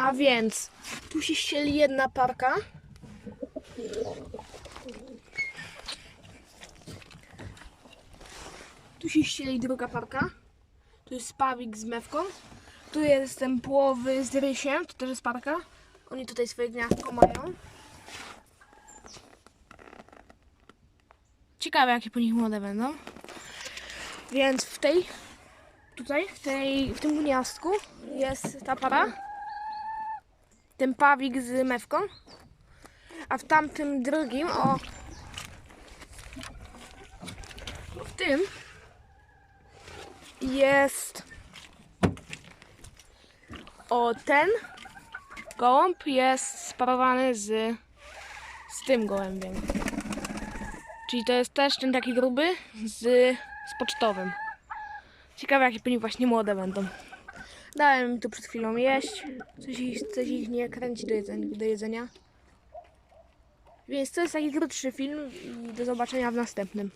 A więc tu się ścieli jedna parka. Tu się ścieli druga parka. Tu jest pawik z mewką. Tu jest ten płowy z rysiem, to też jest parka. Oni tutaj swoje gniazdko mają. Ciekawe jakie po nich młode będą. Więc w tej, tutaj, w, tej, w tym gniazdku jest ta para. Ten pawik z mewką. A w tamtym drugim, o... W tym jest o ten gołąb jest sparowany z z tym gołębiem. Czyli to jest też ten taki gruby z, z pocztowym. Ciekawe jakie po nich właśnie młode będą. Dałem tu przed chwilą jeść. Coś ich, coś ich nie kręci do jedzenia, do jedzenia. Więc to jest taki krótszy film i do zobaczenia w następnym.